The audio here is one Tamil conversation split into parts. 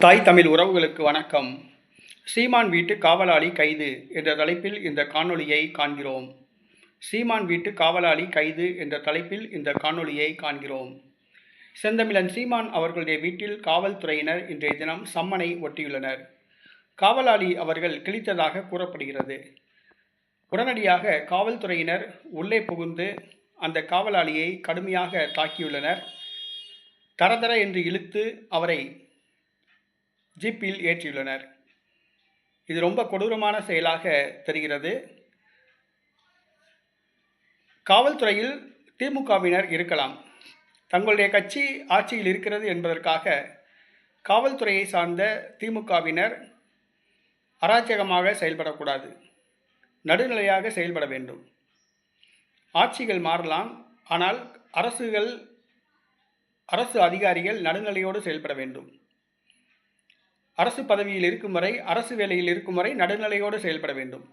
தாய் தமிழ் உறவுகளுக்கு வணக்கம். சீமான் வீட்டு காவலாளி கைது என்ற தலைப்பில் இந்த காணொளியை காண்கிறோம். சீமான் வீட்டு காவலாளி கைது என்ற தலைப்பில் இந்த காணொளியை காண்கிறோம். செந்தமிழன் சீமான் அவர்களுடைய வீட்டில் காவல்துறையினர் இன்றைய தினம் சம்மனை ஒட்டியுள்ளனர். காவலாளி அவர்கள் கிழித்ததாக கூறப்படுகிறது. உடனடியாக காவல்துறையினர் உள்ளே புகுந்து அந்த காவலாளியை கடுமையாக தாக்கியுள்ளனர். தரதர என்று இழுத்து அவரை ஜீப்பில் ஏற்றியுள்ளனர். இது ரொம்ப கொடூரமான செயலாக தெரிகிறது. காவல்துறையில் திமுகவினர் இருக்கலாம். தங்களுடைய கட்சி ஆட்சியில் இருக்கிறது என்பதற்காக காவல்துறையை சார்ந்த திமுகவினர் அராஜகமாக செயல்படக்கூடாது. நடுநிலையாக செயல்பட வேண்டும். ஆட்சிகள் மாறலாம். ஆனால் அரசுகள் அரசு அதிகாரிகள் நடுநிலையோடு செயல்பட வேண்டும். அரசு பதவியில் இருக்கும் வரை அரசு வேலையில் இருக்கும் வரை நடுநிலையோடு செயல்பட வேண்டும்.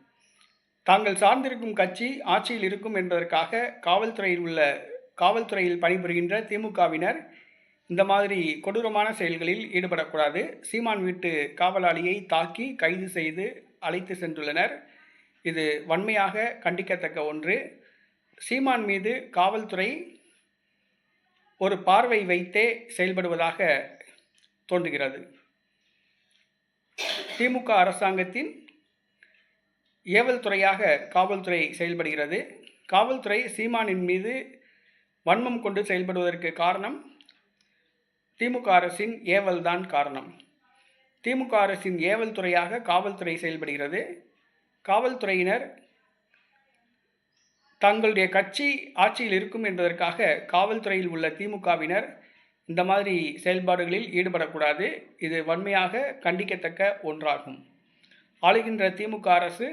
தாங்கள் சார்ந்திருக்கும் கட்சி ஆட்சியில் இருக்கும் என்பதற்காக காவல்துறையில் உள்ள காவல்துறையில் பணிபுரிகின்ற திமுகவினர் இந்த மாதிரி கொடூரமான செயல்களில் ஈடுபடக்கூடாது. சீமான் வீட்டு காவலாளியை தாக்கி கைது செய்து அழைத்து சென்றுள்ளனர். இது வன்மையாக கண்டிக்கத்தக்க ஒன்று. சீமான் மீது காவல்துறை ஒரு பார்வை வைத்தே செயல்படுவதாக தோன்றுகிறது. திமுக அரசாங்கத்தின் ஏவல் துறையாக காவல்துறை செயல்படுகிறது. காவல்துறை சீமானின் மீது வன்மம் கொண்டு செயல்படுவதற்கு காரணம் திமுக அரசின் ஏவல் தான் காரணம். திமுக அரசின் ஏவல் துறையாக காவல்துறை செயல்படுகிறது. காவல்துறையினர் தங்களுடைய கட்சி ஆட்சியில் இருக்கும் என்பதற்காக காவல்துறையில் உள்ள திமுகவினர் இந்த மாதிரி செயல்பாடுகளில் ஈடுபடக்கூடாது. இது வன்மையாக கண்டிக்கத்தக்க ஒன்றாகும். ஆளுகின்ற திமுக அரசு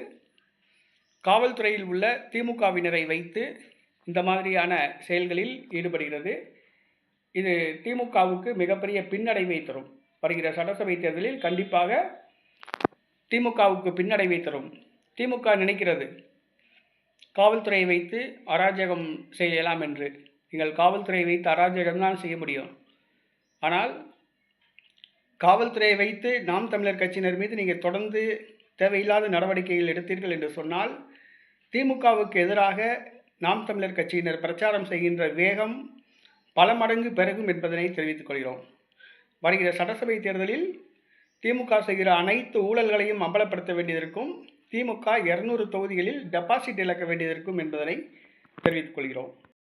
காவல்துறையில் உள்ள திமுகவினரை வைத்து இந்த மாதிரியான செயல்களில் ஈடுபடுகிறது. இது திமுகவுக்கு மிகப்பெரிய பின்னடைவை தரும். வருகிற சட்டசபை தேர்தலில் கண்டிப்பாக திமுகவுக்கு பின்னடைவை தரும். திமுக நினைக்கிறது காவல்துறையை வைத்து அராஜகம் செய்யலாம் என்று. நீங்கள் காவல்துறையை வைத்து அராஜகம் தான் செய்ய முடியும். ஆனால் காவல்துறையை வைத்து நாம் தமிழர் கட்சியினர் மீது நீங்கள் தொடர்ந்து தேவையில்லாத நடவடிக்கைகள் எடுத்தீர்கள் என்று சொன்னால் திமுகவுக்கு எதிராக நாம் தமிழர் கட்சியினர் பிரச்சாரம் செய்கின்ற வேகம் பல மடங்கு பெருகும் என்பதனை தெரிவித்துக் கொள்கிறோம். வருகிற சட்டசபை தேர்தலில் திமுக செய்கிற அனைத்து ஊழல்களையும் அம்பலப்படுத்த வேண்டியதற்கும் திமுக இருநூறு தொகுதிகளில் டெபாசிட் இழக்க வேண்டியதற்கும் என்பதனை தெரிவித்துக் கொள்கிறோம்.